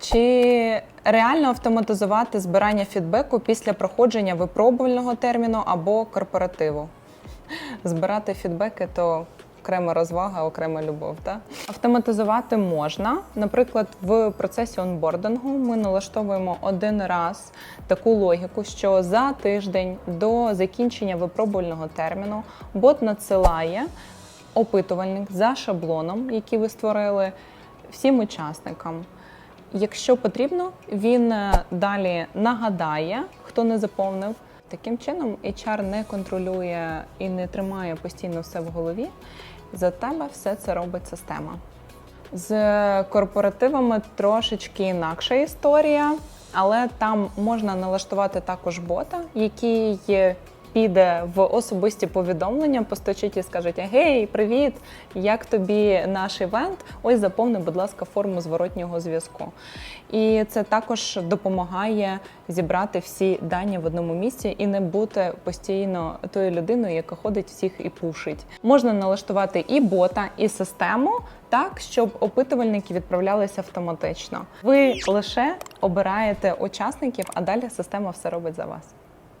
Чи реально автоматизувати збирання фідбеку після проходження випробувального терміну або корпоративу? Збирати фідбеки то окрема розвага, окрема любов. Та? Автоматизувати можна. Наприклад, в процесі онбордингу ми налаштовуємо один раз таку логіку, що за тиждень до закінчення випробувального терміну бот надсилає опитувальник за шаблоном, який ви створили, всім учасникам. Якщо потрібно, він е, далі нагадає, хто не заповнив. Таким чином, HR не контролює і не тримає постійно все в голові. За тебе все це робить система. З корпоративами трошечки інакша історія, але там можна налаштувати також бота, який піде в особисті повідомлення, постучить і скаже: Гей, привіт! Як тобі наш івент? Ось заповни, будь ласка, форму зворотнього зв'язку. І це також допомагає зібрати всі дані в одному місці і не бути постійно тою людиною, яка ходить всіх і пушить. Можна налаштувати і бота, і систему так, щоб опитувальники відправлялися автоматично. Ви лише обираєте учасників, а далі система все робить за вас.